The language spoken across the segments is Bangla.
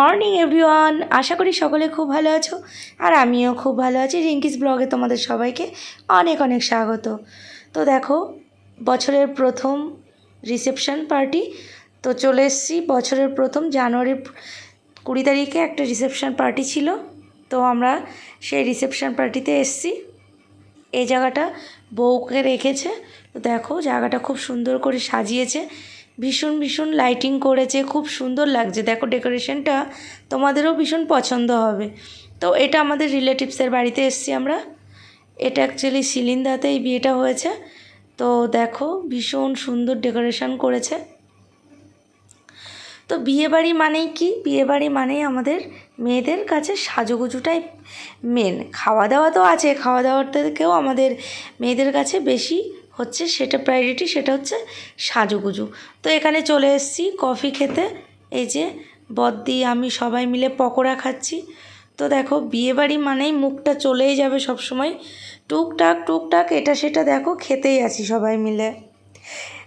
Morning, everyone. আশা করি সকলে খুব ভালো আছো আর আমিও খুব ভালো আছি। রিঙ্কিস ব্লগে তোমাদের সবাইকে অনেক অনেক স্বাগত। তো দেখো, বছরের প্রথম রিসেপশন পার্টি। তো চলে এসেছি, বছরের প্রথম জানুয়ারির কুড়ি তারিখে একটা রিসেপশন পার্টি ছিল। তো আমরা সেই রিসেপশন পার্টিতে এসেছি। এই জায়গাটা বউকে রেখেছে। তো দেখো, জায়গাটা খুব সুন্দর করে সাজিয়েছে। ভীষণ ভীষণ লাইটিং করেছে, খুব সুন্দর লাগছে। দেখো ডেকোরেশনটা তোমাদেরও ভীষণ পছন্দ হবে। তো এটা আমাদের রিলেটিভসের বাড়িতে এসছি আমরা। এটা অ্যাকচুয়ালি শিলিন্দাতে এই বিয়েটা হয়েছে। তো দেখো ভীষণ সুন্দর ডেকোরেশন করেছে। তো বিয়েবাড়ি মানেই কি? বিয়েবাড়ি মানেই আমাদের মেয়েদের কাছে সাজুগুজুটাই মেন খাওয়া দাওয়া তো আছে খাওয়া দাওয়ার থেকেও আমাদের মেয়েদের কাছে বেশি হচ্ছে সেটা প্রায়োরিটি সেটা হচ্ছে সাজুগুজু। তো এখানে চলে এসেছি কফি খেতে। এই যে বদ্দি, আমি সবাই মিলে পকোড়া খাচ্ছি। তো দেখো, বিয়েবাড়ি মানেই মুখটা চলেই যাবে সব সময় টুকটাক টুকটাক, এটা সেটা দেখো, খেতেই আছি সবাই মিলে।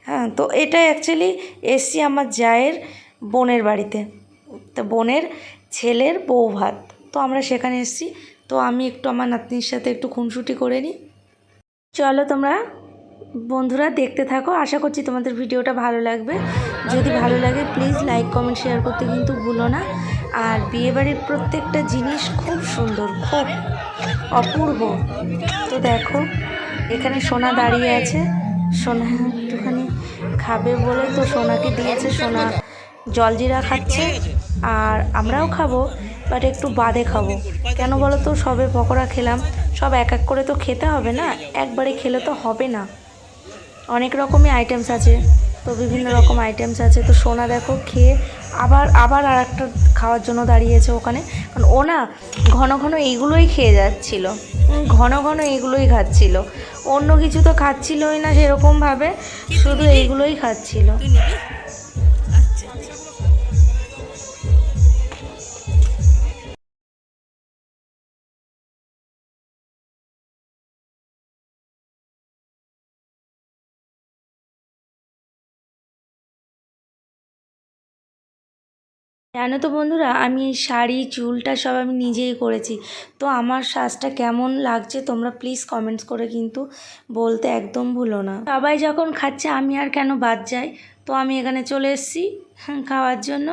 হ্যাঁ তো এটা অ্যাকচুয়ালি এসছি আমার জায়ের বোনের বাড়িতে। তো বোনের ছেলের বউ ভাত। তো আমরা সেখানে এসেছি। তো আমি একটু আমার নাতনির সাথে একটু খুনসুটি করে নিই। চলো তোমরা বন্ধুরা দেখতে থাকো। আশা করছি তোমাদের ভিডিওটা ভালো লাগবে। যদি ভালো লাগে প্লিজ লাইক কমেন্ট শেয়ার করতে কিন্তু ভুলো না। আর বিয়েবাড়ির প্রত্যেকটা জিনিস খুব সুন্দর, খুব অপূর্ব। তো দেখো, এখানে সোনা দাঁড়িয়ে আছে। সোনা একটুখানি খাবে বলে তো সোনাকে দিয়েছে। সোনা জলজিরা খাচ্ছে আর আমরাও খাব বাট একটু বাদে খাব। কেন বলো তো, সবে পকোড়া খেলাম। সব এক এক করে তো খেতে হবে না? একবারে খেলে তো হবে না। অনেক রকমই আইটেমস আছে। তো বিভিন্ন রকম আইটেমস আছে। তো সোনা দেখো, খেয়ে আবার আবার আর একটা খাওয়ার জন্য দাঁড়িয়েছে ওখানে। কারণ ও না ঘন ঘন এইগুলোই খেয়ে যাচ্ছিল। ঘন ঘন এইগুলোই খাচ্ছিল। অন্য কিছু তো খাচ্ছিলই না সেরকমভাবে। শুধু এইগুলোই খাচ্ছিল। জানো তো বন্ধুরা, আমি এই শাড়ি, চুলটা সব আমি নিজেই করেছি। তো আমার সাজটা কেমন লাগছে তোমরা প্লিজ কমেন্টস করে কিন্তু বলতে একদম ভুলো না। সবাই যখন খাচ্ছে, আমি আর কেন বাদ যাই? তো আমি এখানে চলে এসেছি খাওয়ার জন্য।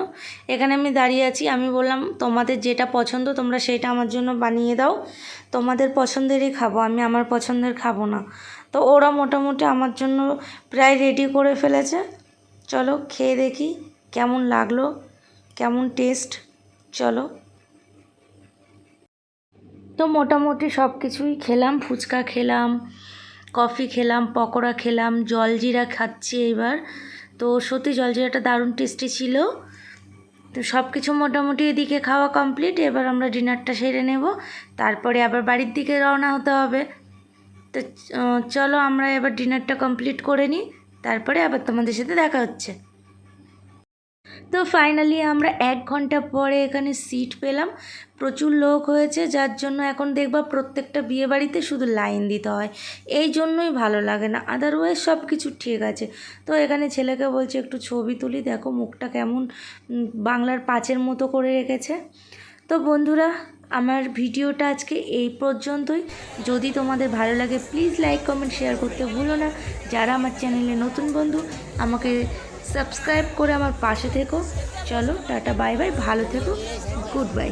এখানে আমি দাঁড়িয়ে আছি। আমি বললাম, তোমাদের যেটা পছন্দ, তোমরা সেটা আমার জন্য বানিয়ে দাও। তোমাদের পছন্দেরই খাব, আমি আমার পছন্দের খাব না। তো ওরা মোটামুটি আমার জন্য প্রায় রেডি করে ফেলেছে। চলো খেয়ে দেখি কেমন লাগল। কেমন টেস্ট চলো। তো মোটামুটি সব কিছুই খেলাম, ফুচকা খেলাম, কফি খেলাম, পকোড়া খেলাম, জলজিরা খাচ্ছি এবার তো সত্যি জলজিরাটা দারুণ টেস্টি ছিল। তো সব কিছু মোটামুটি এদিকে খাওয়া কমপ্লিট এবার আমরা ডিনারটা সেরে নেব। তারপরে আবার বাড়ির দিকে রওনা হতে হবে। তো চলো আমরা এবার ডিনারটা কমপ্লিট করে নিই। তারপরে আবার তোমাদের সাথে দেখা হচ্ছে। তো ফাইনালি আমরা এক ঘণ্টা পরে এখানে সিট পেলাম। প্রচুর লোক হয়েছে, যার জন্য এখন দেখবা প্রত্যেকটা বিয়ে বাড়িতে শুধু লাইন দিতে হয়। এই জন্যই ভালো লাগে না আদারওয়াইজ সব কিছু ঠিক আছে। তো এখানে ছেলেকে বলছে, একটু ছবি তুলি, দেখো মুখটা কেমন বাংলার পাঁচের মতো করে রেখেছে। তো বন্ধুরা, আমার ভিডিওটা আজকে এই পর্যন্তই। যদি তোমাদের ভালো লাগে প্লিজ লাইক কমেন্ট শেয়ার করতে ভুলো না। যারা আমার চ্যানেলে নতুন বন্ধু, আমাকে সাবস্ক্রাইব করে আমার পাশে থেকো। চলো টাটা বাই বাই ভালো থেকো। Good bye.